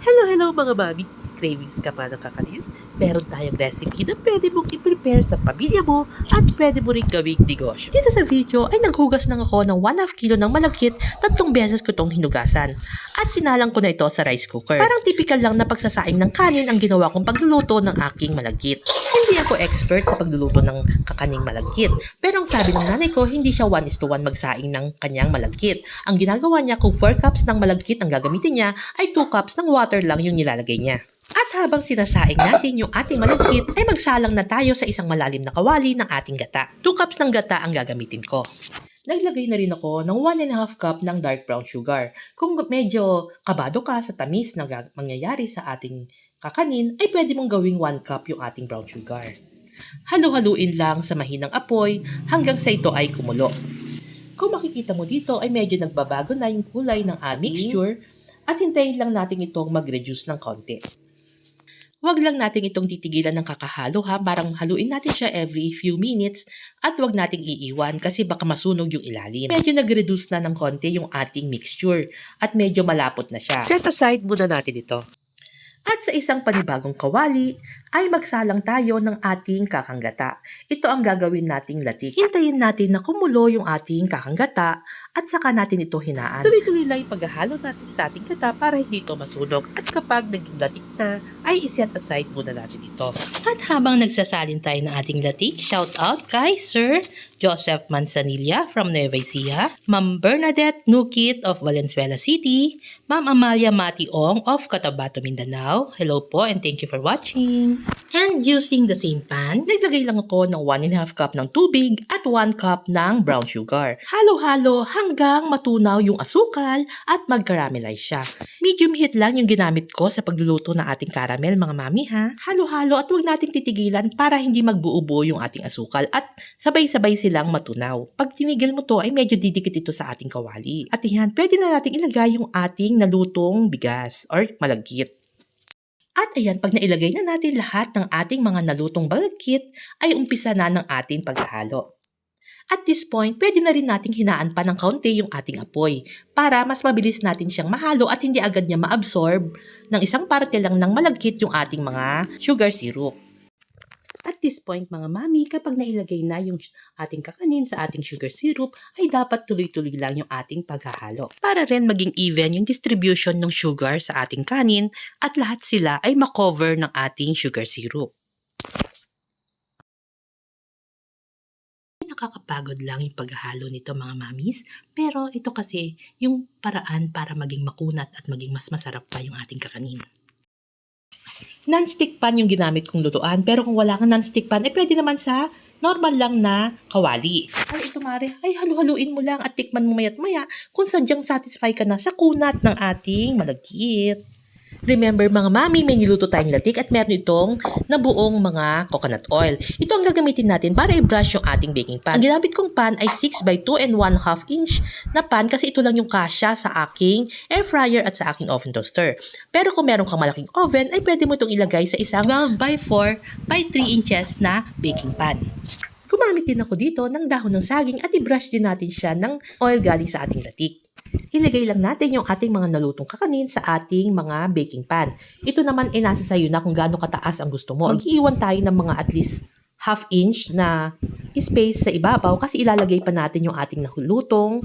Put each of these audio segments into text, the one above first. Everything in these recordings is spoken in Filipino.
Hello, hello mga mami! Cravings ka pa ng kakanin? Meron tayong recipe na pwede mong i-prepare sa pamilya mo at pwede mo rin gawing negosyo. Dito sa video ay naghugas lang ako ng 1 half kilo ng malagkit tatlong beses ko tong hinugasan. At sinalang ko na ito sa rice cooker. Parang typical lang na pagsasaing ng kanin ang ginawa kong pagluluto ng aking malagkit. Hindi ako expert sa pagluluto ng kakaning malagkit. Pero ang sabi ng nanay ko, hindi siya 1 is to 1 magsaing ng kanyang malagkit. Ang ginagawa niya kung 4 cups ng malagkit ang gagamitin niya, ay 2 cups ng water lang yung nilalagay niya. At habang sinasaing natin yung ating malagkit, ay magsalang na tayo sa isang malalim na kawali ng ating gata. 2 cups ng gata ang gagamitin ko. Naglagay na rin ako ng 1 and a half cup ng dark brown sugar. Kung medyo kabado ka sa tamis na mangyayari sa ating kakanin, ay pwede mong gawing 1 cup yung ating brown sugar. Halu-haluin lang sa mahinang apoy hanggang sa ito ay kumulo. Kung makikita mo dito ay medyo nagbabago na yung kulay ng aming mixture at hintayin lang natin itong mag-reduce ng konti. Huwag lang natin itong titigilan ng kakahalo ha, parang haluin natin siya every few minutes at huwag nating iiwan kasi baka masunog yung ilalim. Medyo nag-reduce na ng konti yung ating mixture at medyo malapot na siya. Set aside muna natin ito. At sa isang panibagong kawali ay magsalang tayo ng ating kakanggata. Ito ang gagawin nating latik. Hintayin natin na kumulo yung ating kakanggata at saka natin ito hinaan. Tuloy-tuloy lang yung paghahalo natin sa ating gata para hindi ito masunog. At kapag naging latik na, ay iset aside muna natin ito. At habang nagsasalin tayo ng ating latik, shout out kay Sir Joseph Manzanilla from Nueva Ecija, Ma'am Bernadette Nukit of Valenzuela City, Ma'am Amalia Mationg of Cotabato, Mindanao. Hello po and thank you for watching. And using the same pan, naglagay lang ako ng 1 and a half cup ng tubig at 1 cup ng brown sugar. Halo-halo hanggang matunaw yung asukal at mag-caramelize siya. Medium heat lang yung ginamit ko sa pagluluto ng ating caramel mga mami ha. Halo-halo at huwag nating titigilan para hindi magbuo-buo yung ating asukal at sabay-sabay silang matunaw. Pag tinigil mo to ay medyo didikit ito sa ating kawali. At yan, pwede na nating ilagay yung ating nalutong bigas or malagkit. At ayan, pag nailagay na natin lahat ng ating mga nalutong balagkit, ay umpisa na ng ating paghalo. At this point, pwede na rin nating hinaan pa ng kaunti yung ating apoy para mas mabilis natin siyang mahalo at hindi agad niya maabsorb ng isang parte lang ng malagkit yung ating mga sugar syrup. This point, mga mami, kapag nailagay na yung ating kakanin sa ating sugar syrup, ay dapat tuloy-tuloy lang yung ating paghahalo. Para rin maging even yung distribution ng sugar sa ating kanin at lahat sila ay makover ng ating sugar syrup. Nakakapagod lang yung paghahalo nito mga mamis, pero ito kasi yung paraan para maging makunat at maging mas masarap pa yung ating kakanin. Non-stick pan yung ginamit kong lutuan, pero kung wala kang non-stick pan, eh pwede naman sa normal lang na kawali. Ay, ito mare, ay halu-haluin mo lang at tikman mo mayat maya kung sadyang satisfy ka na sa kunat ng ating malagkit. Remember mga mami, may niluto tayong latik at meron itong nabuong mga coconut oil. Ito ang gagamitin natin para i-brush yung ating baking pan. Ang ginamit kong pan ay 6 by 2 and 1 half inch na pan kasi ito lang yung kasya sa aking air fryer at sa aking oven toaster. Pero kung meron kang malaking oven, ay pwede mo itong ilagay sa isang 12 by 4 by 3 inches na baking pan. Gumamit din ako dito ng dahon ng saging at i-brush din natin siya ng oil galing sa ating latik. Ilagay lang natin yung ating mga nalutong kakanin sa ating mga baking pan. Ito naman ay nasa sayo na kung gaano kataas ang gusto mo. Mag-iwan tayo ng mga at least half inch na space sa ibabaw kasi ilalagay pa natin yung ating nahulutong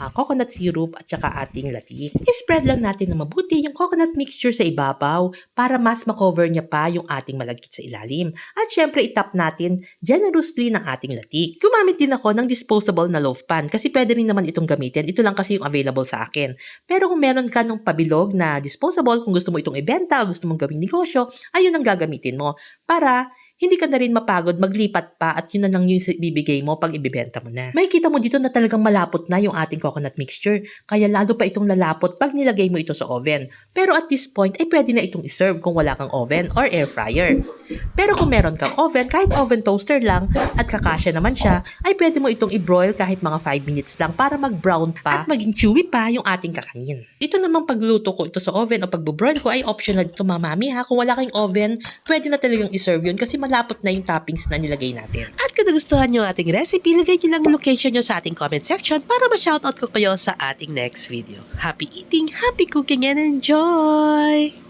ah, coconut syrup at saka ating latik. I-spread lang natin na mabuti yung coconut mixture sa ibabaw para mas makover niya pa yung ating malagkit sa ilalim. At syempre itap natin generously ng ating latik. Gumamit din ako ng disposable na loaf pan kasi pwede rin naman itong gamitin. Ito lang kasi yung available sa akin. Pero kung meron ka ng pabilog na disposable, kung gusto mo itong ibenta o gusto mong gawing negosyo, ayun ang gagamitin mo para hindi ka na rin mapagod maglipat pa at yun na lang yung bibigay mo pag ibibenta mo na. May kita mo dito na talagang malapot na yung ating coconut mixture, kaya lalo pa itong lalapot pag nilagay mo ito sa oven. Pero at this point ay pwede na itong iserve kung wala kang oven or air fryer. Pero kung meron kang oven, kahit oven toaster lang at kakasya naman siya, ay pwede mo itong i-broil kahit mga 5 minutes lang para mag-brown pa at maging chewy pa yung ating kakanin. Ito namang pagluto ko ito sa oven o pag-broil ko ay optional ito mga mami ha. Kung wala kang oven, pwede na talagang iserve yun kasi malapot na yung toppings na nilagay natin. At kung nagustuhan nyo ating recipe, lagay nyo lang yung location nyo sa ating comment section para ma-shoutout ko kayo sa ating next video. Happy eating, happy cooking, and enjoy!